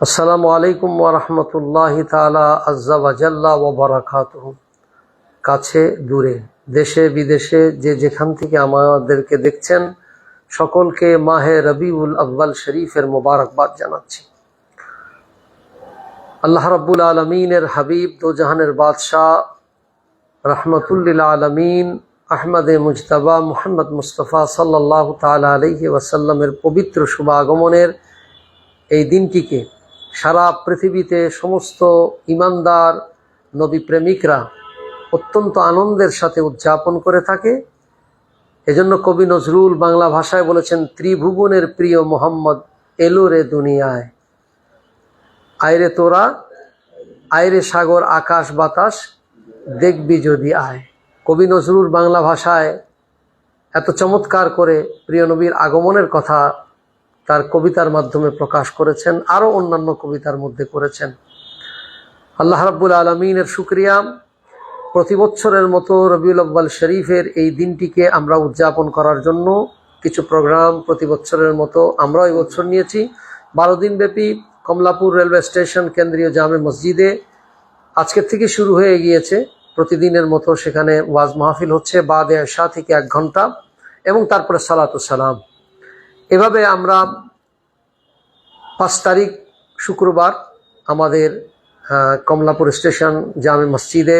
আসসালামু আলাইকুম ওরহমতুল্লাহ তালা আজ্জাবাজাল্লা ও বারাকাত কাছে, দূরে, দেশে, বিদেশে যে যেখান থেকে আমাদেরকে দেখছেন, সকলকে মাহে রবিউল আব্বাল শরীফের মোবারকবাদ জানাচ্ছি। আল্লাহ রব্বুল আলমিনের হাবিব দোজাহানের বাদশাহ রহমতুল্লিল আলমিন আহমদে মুজতবা মুহাম্মদ মুস্তফা সাল্লাহ তালা আলহি ওয়াসাল্লামের পবিত্র শুভাগমনের এই দিনটিকে সারা পৃথিবীতে সমস্ত ইমানদার নবী প্রেমিকরা অত্যন্ত আনন্দের সাথে উদযাপন করে থাকে। এজন্য কবি নজরুল বাংলা ভাষায় বলেছেন, ত্রিভুবনের প্রিয় মোহাম্মদ এলো রে দুনিয়ায়। আয়রে তোরা, আয়রে সাগর, আকাশ, বাতাস, দেখবি যদি আয়। কবি নজরুল বাংলা ভাষায় এত চমৎকার করে প্রিয় নবীর আগমনের কথা তার কবিতার মাধ্যমে প্রকাশ করেছেন, আরও অন্যান্য কবিতার মধ্যে করেছেন। আল্লাহ রাব্বুল আলমিনের শুক্রিয়া। প্রতি বছরের মতো রবিউল আব্বাল শরীফের এই দিনটিকে আমরা উদযাপন করার জন্য কিছু প্রোগ্রাম প্রতি বছরের মতো আমরাও এই বছর নিয়েছি। বারো দিনব্যাপী কমলাপুর রেলওয়ে স্টেশন কেন্দ্রীয় জামে মসজিদে আজকের থেকে শুরু হয়ে গিয়েছে। প্রতিদিনের মতো সেখানে ওয়াজ মাহফিল হচ্ছে বাদে শাহ থেকে এক ঘণ্টা এবং তারপরে সালাতু সালাম। এভাবে আমরা পাঁচ তারিখ শুক্রবার আমাদের কমলাপুর স্টেশন জামে মসজিদে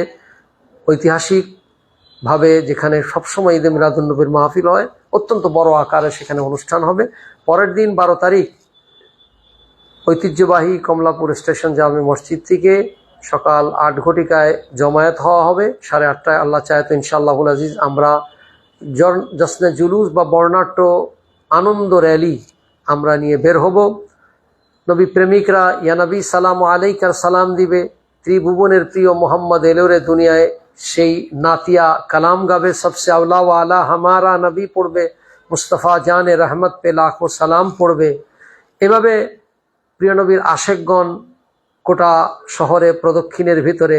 ঐতিহাসিকভাবে যেখানে সবসময় ঈদে মিলাদুন্নবীর মাহফিল হয়, অত্যন্ত বড় আকারে সেখানে অনুষ্ঠান হবে। পরের দিন বারো তারিখ ঐতিহ্যবাহী কমলাপুর স্টেশন জামে মসজিদ থেকে সকাল আট ঘটিকায় জমায়েত হওয়া হবে। সাড়ে আটটায় আল্লাহ চায় তো ইনশাআল্লাহুল আজিজ আমরা জশ্নে জুলুস বা বর্ণাঢ্য আনন্দ র্যালি আমরা নিয়ে বের হব। নবী প্রেমিকরা ইয়ানবী সালাম আলাইকার সালাম দিবে। ত্রিভুবনের প্রিয় মোহাম্মদ এলোরে দুনিয়ায় সেই নাতিয়া কালাম গাবে, সবসে আউলা আলা হামারা নবী পড়বে। মুস্তফা জানে রহমত পে লাখো সালাম পড়বে। এভাবে প্রিয় নবীর আশেকগণ কোটা শহরে প্রদক্ষিণের ভিতরে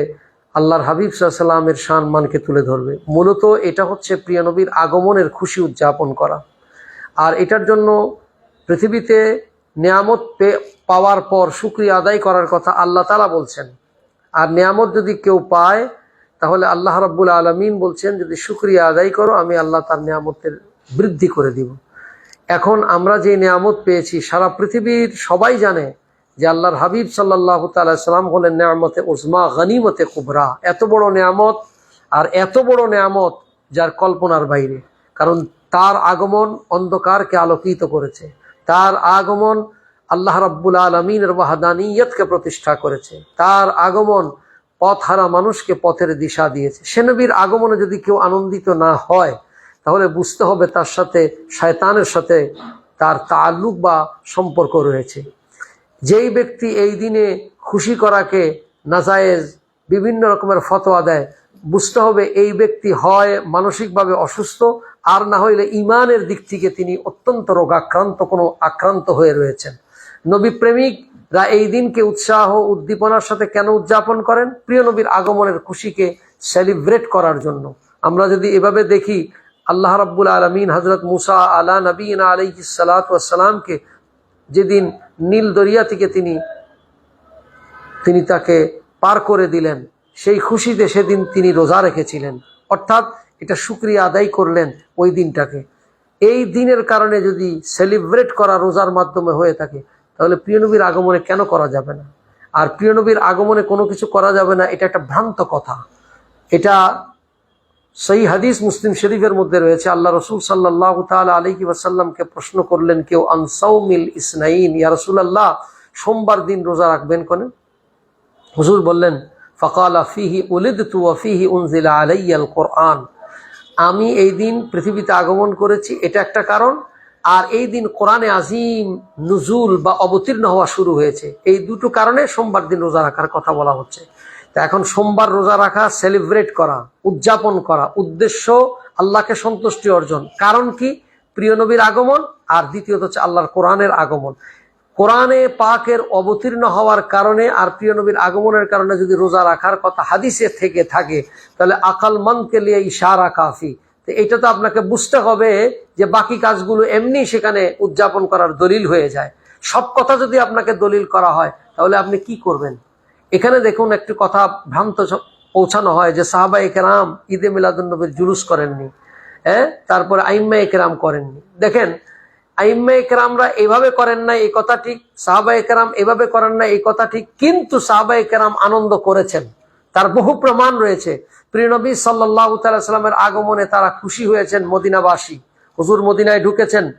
আল্লাহর হাবিব সাল্লামের শান মানকে তুলে ধরবে। মূলত এটা হচ্ছে প্রিয়নবীর আগমনের খুশি উদযাপন করা। আর এটার জন্য পৃথিবীতে নিয়ামত পাওয়ার পর শুক্রিয়া আদায় করার কথা আল্লাহ তালা বলছেন। আর নিয়ামত যদি কেউ পায়, তাহলে আল্লাহ রাব্বুল আলমিন বলছেন, যদি শুক্রিয়া আদায় করো, আমি আল্লাহ তার নিয়ামতের বৃদ্ধি করে দিব। এখন আমরা যে নিয়ামত পেয়েছি, সারা পৃথিবীর সবাই জানে যে আল্লাহর হাবিব সাল্লাহ সাল্লাম হলেন নিয়ামতে উজমা, গনিমতে কুবরা। এত বড় নিয়ামত আর এত বড় নিয়ামত যার কল্পনার বাইরে। কারণ তার আগমন অন্ধকারকে আলোকিত করেছে। তার আগমন আল্লাহ রাব্বুল আলমিনের ওয়াহাদানিয়তকে প্রতিষ্ঠা করেছে। তার আগমন পথ হারা মানুষকে পথের দিশা দিয়েছে। সে নবীর আগমনে যদি কেউ আনন্দিত না হয়, তাহলে বুঝতে হবে তার সাথে শয়তানের সাথে তার তাল্লুক বা সম্পর্ক রয়েছে। যেই ব্যক্তি এই দিনে খুশি করাকে নাজায়েজ বিভিন্ন রকমের ফতোয়া দেয়, বুঝতে হবে এই ব্যক্তি হয় মানসিকভাবে অসুস্থ আর না হইলে ইমানের দিক থেকে তিনি অত্যন্ত রোগাক্রান্ত, কোনো আক্রান্ত হয়ে রয়েছেন। নবী প্রেমিকরা এই দিনকে উৎসাহ উদ্দীপনার সাথে কেন উদযাপন করেন? প্রিয় নবীর আগমনের খুশিকে সেলিব্রেট করার জন্য। আমরা যদি এভাবে দেখি, আল্লাহ রাব্বুল আলমিন হজরত মুসা আলা নবীন আলী সালাতামকে যেদিন নীল দরিয়া থেকে তিনি তিনি তাকে পার করে দিলেন, সেই খুশিতে সেদিন তিনি রোজা রেখেছিলেন। অর্থাৎ এটা শুক্রিয়া আদায় করলেন ওই দিনটাকে। এই দিনের কারণে যদি সেলিব্রেট করা রোজার মাধ্যমে হয়ে থাকে, তাহলে প্রিয়নবীর আগমনে কেন করা যাবে না? আর প্রিয়নবীর আগমনে কোনো কিছু করা যাবে না, এটা একটা ভ্রান্ত কথা। এটা সেই হাদিস মুসলিম শরীফের মধ্যে রয়েছে, আল্লাহ রসুল সাল্লাহ তালা আলহি ওয়াসাল্লামকে প্রশ্ন করলেন, কেউ আনসাউমিল ইসনাইন? ইয়া রসুলাল্লাহ, সোমবার দিন রোজা রাখবেন কোনে? হুজুর বললেন, ফকালা ফিহি উলিদ তু ফিহি উনজিলা আলাইয়াল কোরআন। আমি এই দিন পৃথিবীতে আগমন করেছি, এটা একটা কারণ। আর এই দিন কোরআনে আজিম নুজুল বা অবতীর্ণ হওয়া শুরু হয়েছে। এই দুটো কারণে সোমবার দিন রোজা রাখার কথা বলা হচ্ছে। তা এখন সোমবার রোজা রাখা সেলিব্রেট করা, উদযাপন করা, উদ্দেশ্য আল্লাহকে সন্তুষ্টি অর্জন। কারণ কি? প্রিয় নবীর আগমন, আর দ্বিতীয়ত হচ্ছে আল্লাহর কোরআনের আগমন। কোরআনে পাকের অবতীর্ণ হওয়ার কারণে আর প্রিয় নবীর আগমনের কারণে যদি রোজা রাখার কথা হাদিসে থেকে থাকে, তাহলে আকাল মনকে লিয়ে ইশারা কাফি। তো এটা তো আপনাকে বুঝতে হবে যে বাকি কাজগুলো এমনি সেখানে উদযাপন করার দলিল হয়ে যায়। সব কথা যদি আপনাকে দলিল করা হয়, তাহলে আপনি কি করবেন? এখানে দেখুন একটি কথা ভ্রান্ত পৌঁছানো হয় যে সাহাবা একরাম ঈদে মিলাদুন্নবীর জুলুস করেননি হ্যাঁ? তারপরে আইম্মা একরাম করেননি। দেখেন আইম্মা একরামরা এভাবে করেন না এই কথা ঠিক। সাহাবা একরাম এভাবে করেন না এই কথা ঠিক। কিন্তু সাহাবা একরাম আনন্দ করেছেন। তার বহু প্রমাণ রয়েছে। প্রিয়নবী সাল্লাহ সাল্লামের আগমনে তারা খুশি হয়েছেন মদিনাবাসী। হুজুর মদিনায় ঢুকেছেন।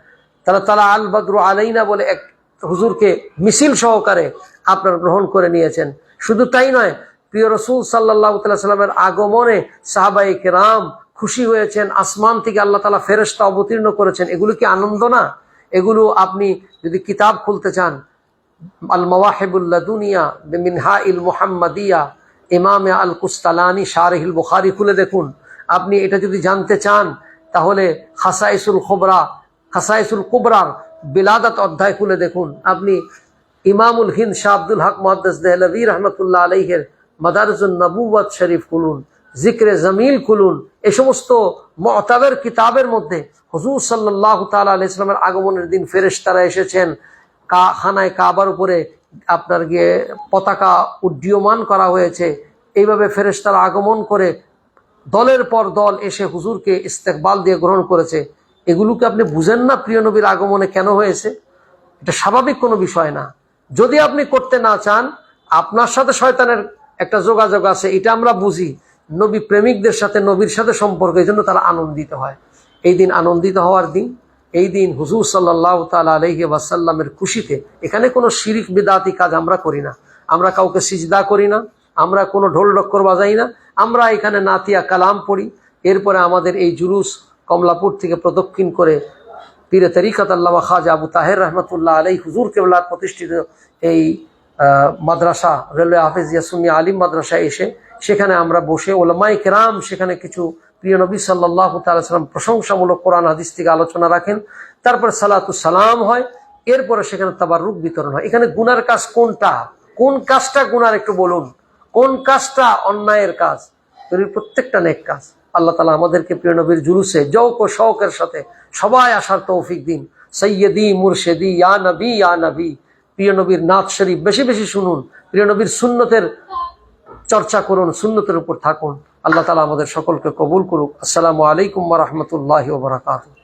তারা তালা আল বদরু আলাইনা বলে এক হুজুরকে মিছিল সহকারে আপনার গ্রহণ করে নিয়েছেন। শুধু তাই নয়, প্রিয় রসুল সাল্লাহ সাল্লামের আগমনে সাহাবাই কেরাম খুশি হয়েছেন। আসমান থেকে আল্লাহ তালা ফেরেস্তা অবতীর্ণ করেছেন। এগুলো কি আনন্দ না? এগুলো আপনি যদি কিতাব খুলতে চান আল মওয়াহেবুল্লা দুনিয়া মিনহা ইল মুহাম্মাদিয়া, ইমাম আল কুস্তালানি শারহিল বুখারি খুলে দেখুন। আপনি এটা যদি জানতে চান, তাহলে খাসাইসুল খোবরা, খাসাইসুল কুবরার বিলাদাত অধ্যায় খুলে দেখুন। আপনি ইমামুল হিন্দ শাহ আব্দুল হক মহাদ্দাস দেহলভী রহমতুল্লাহ আলহের মাদারজুল নবুয়াত শরীফ খুলুন। জিক্রে জমিল খুলুন। এ সমস্ত মতাবের কিতাবের মধ্যে হজুর সাল্লাহ তালা ইসলামের আগমনের দিন ফেরেশতারা এসেছেন। কা খানায় কাবার উপরে আপনার গিয়ে পতাকা উড্ডীয়মান করা হয়েছে। এইভাবে ফেরেশতারা আগমন করে দলের পর দল এসে হুজুরকে ইস্তেকবাল দিয়ে গ্রহণ করেছে। এগুলোকে আপনি বুঝেন না প্রিয় নবীর আগমনে কেন হয়েছে? এটা স্বাভাবিক কোনো বিষয় না। যদি আপনি করতে না চান, আপনার সাথে শয়তানের একটা যোগাযোগ আছে, এটা আমরা বুঝি। নবী প্রেমিকদের সাথে, নবীর সাথে সম্পর্ক, এই জন্য তারা আনন্দিত হয়। এই দিন আনন্দিত হওয়ার দিন, এই দিন হুজুর সাল্লাহ তালা আলহি ওয়াসাল্লামের খুশিতে, এখানে কোনো শিরিক, বিদাতি কাজ আমরা করি না। আমরা কাউকে সিজদা করি না, আমরা কোনো ঢোল ডক্কর বাজাই না, আমরা এখানে নাতিয়া কালাম পড়ি। এরপরে আমাদের এই জুলুস কমলাপুর থেকে প্রদক্ষিণ করে পীরে তরিকত আল্লাহ খাজা আবু তাহের রহমতুল্লাহ আলাই হুজুর কেবলার প্রতিষ্ঠিত এই মাদ্রাসা, রেলওয়ে হাফিজিয়া সুন্নি আলিম মাদ্রাসায় এসে সেখানে আমরা বসে ওলামাই কেরাম, সেখানে কিছু প্রিয় নবী সাল্লাহ তাল্লাম প্রশংসামূলক কোরআন, হাদিস থেকে আলোচনা রাখেন। তারপর সালাতু সালাম হয়, এরপরে সেখানে তাবার রূপ বিতরণ হয়। এখানে গুনার কাজ কোনটা? কোন কাজটা গুনার একটু বলুন। কোন কাজটা অন্যায়ের কাজ? নবীর প্রত্যেকটা নেক কাজ। আল্লাহ তালা আমাদেরকে প্রিয় নবীর জুলুসে জৌক ও শৌকের সাথে সবাই আসার তৌফিক দিন। সৈয়দি মুর্শেদি, ইয়া নবী ইয়া নবী। প্রিয় নবীর নাথ শরীফ, বেশি বেশি শুনুন। প্রিয় নবীর সুন্নতের চর্চা করুন, সুন্নতের উপর থাকুন। আল্লাহ তালা আমাদের সকলকে কবুল করুক। আসসালামু আলাইকুম রহমতুল্লাহ বারাকাতুহ।